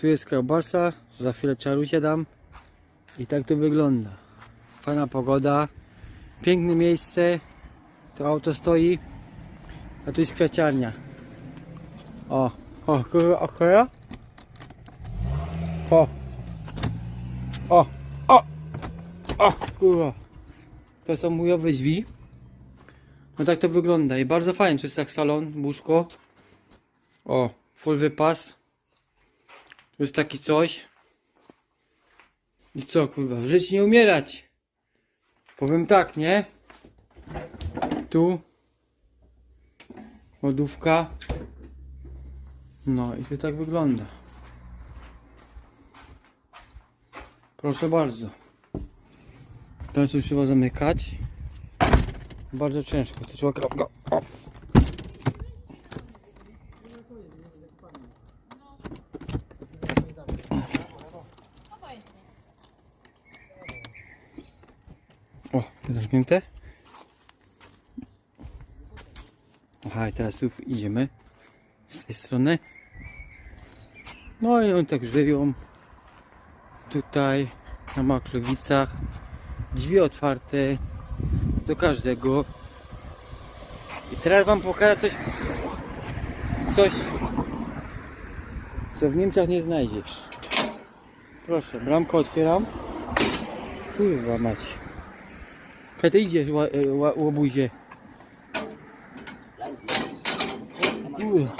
Tu jest kiełbasa, za chwilę czarusie dam. I tak to wygląda. Fajna pogoda, piękne miejsce. To auto stoi, a tu jest kwiaciarnia. O, o, kurwa. O, o, o, o, kurwa. To są mujowe drzwi. No tak to wygląda i bardzo fajnie. Tu jest tak salon, łóżko. O, full wypas. Jest taki coś. I co kurwa, żyć nie umierać. Powiem tak, nie? Tu. Lodówka. No i to tak wygląda. Proszę bardzo. Teraz już trzeba zamykać. Bardzo ciężko, to trzeba kropka. O. O, zamknięte. Aha, i teraz tu idziemy z tej strony. No i oni tak żywią. Tutaj na Maklowicach. Drzwi otwarte do każdego. I teraz wam pokażę coś, coś, co w Niemczech nie znajdziesz. Proszę, bramkę otwieram. Kurwa mać. Kiedy ty idziesz, e, łobuzie? Kurwa.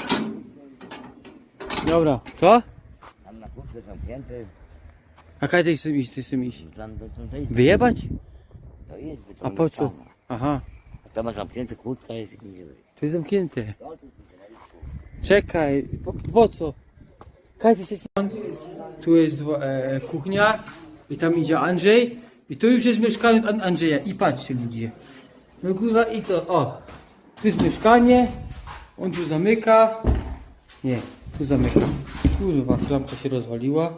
Dobra, co? Tam na kurtce zamknięte, A kiedy ty chcesz iść, ty chcesz iść? tam. Wyjebać? To jest A po co? wyciągnięte. Aha, A tam ma zamknięte, kurtka jest i nie to jest zamknięte. Czekaj, po, po co? Kaj ty się Tu jest e, kuchnia i tam idzie Andrzej i tu już jest mieszkanie An Andrzeja i patrzcie ludzie. No kurwa i to, o. Tu jest mieszkanie, on tu zamyka. Nie, tu zamyka. Kurwa, klamka się rozwaliła.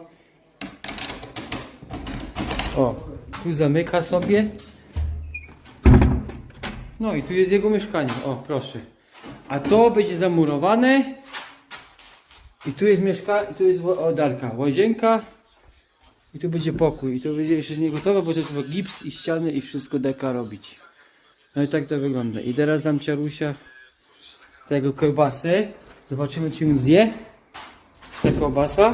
O, tu zamyka sobie. No i tu jest jego mieszkanie. O, proszę. A to będzie zamurowane. I tu jest mieszka, tu jest o, Darka, łazienka. I tu będzie pokój. I to będzie jeszcze nie gotowe, bo to jest gips i ściany i wszystko deka robić. No i tak to wygląda. I teraz dam ciarusia tego kiełbasy. Zobaczymy czy ją zje. Ta kiełbasa.